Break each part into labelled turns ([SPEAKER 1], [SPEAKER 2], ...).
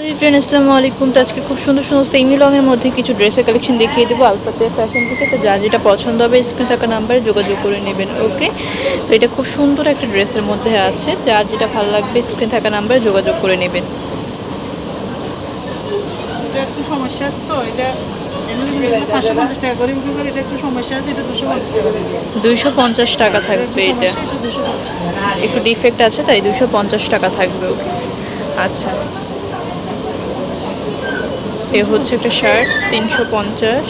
[SPEAKER 1] Hello Ibran আসসালামু আলাইকুম তো আজকে খুব সুন্দর সুন্দর সেমি লংয়ের মধ্যে কিছু ড্রেসের কালেকশন দেখিয়ে দেবো আলফাতে ফ্যাশন থেকে। তো যা যেটা পছন্দ হবে স্ক্রিনে থাকা নাম্বারে যোগাযোগ করে নেবেন ওকে তো এটা খুব সুন্দর একটা ড্রেসের মধ্যে আছে। যার যেটা ভালো লাগবে স্ক্রিনে থাকা নাম্বারে যোগাযোগ করে নেবেন।
[SPEAKER 2] এটা একটু সমস্যা তো এটা
[SPEAKER 1] দুইশো পঞ্চাশ টাকা থাকবে এটা। একটু ডিফেক্ট আছে তাই দুশো পঞ্চাশ টাকা থাকবে ওকে আচ্ছা। এ হচ্ছে একটা শার্ট, তিনশো পঞ্চাশ।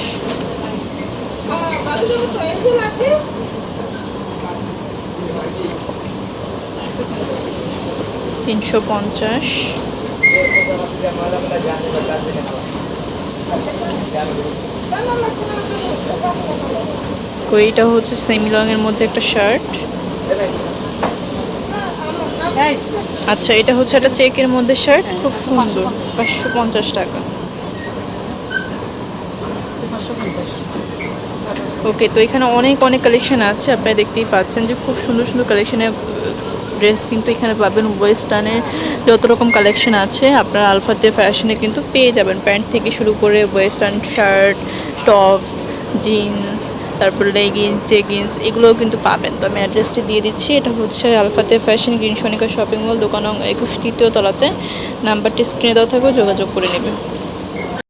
[SPEAKER 1] তিনশো পঞ্চাশ। তো এইটা হচ্ছে সেমি এর মধ্যে একটা শার্ট। আচ্ছা এটা হচ্ছে একটা চেকের মধ্যে শার্ট, খুব সুন্দর, পাঁচশো পঞ্চাশ টাকা।
[SPEAKER 2] পঞ্চাশ।
[SPEAKER 1] ওকে, তো এখানে অনেক অনেক কালেকশন আছে, আপনারা দেখতেই পাচ্ছেন যে খুব সুন্দর সুন্দর কালেকশনের ড্রেস কিন্তু এখানে পাবেন ওয়েস্টার্নের যত রকম কালেকশন আছে, আপনারা আলফাতে ফ্যাশনে কিন্তু পেয়ে যাবেন। প্যান্ট থেকে শুরু করে ওয়েস্টার্ন শার্ট টপস জিন্স তারপর লেগিংস জেগিংস এগুলোও কিন্তু পাবেন। তো আমি অ্যাড্রেসটি দিয়ে দিচ্ছি, এটা হচ্ছে আলফাতে fashion green Sonika shopping mall দোকান একুশ তৃতীয় তলাতে। নাম্বারটি স্ক্রিনে দেওয়া থাকবে, যোগাযোগ করে নেবেন।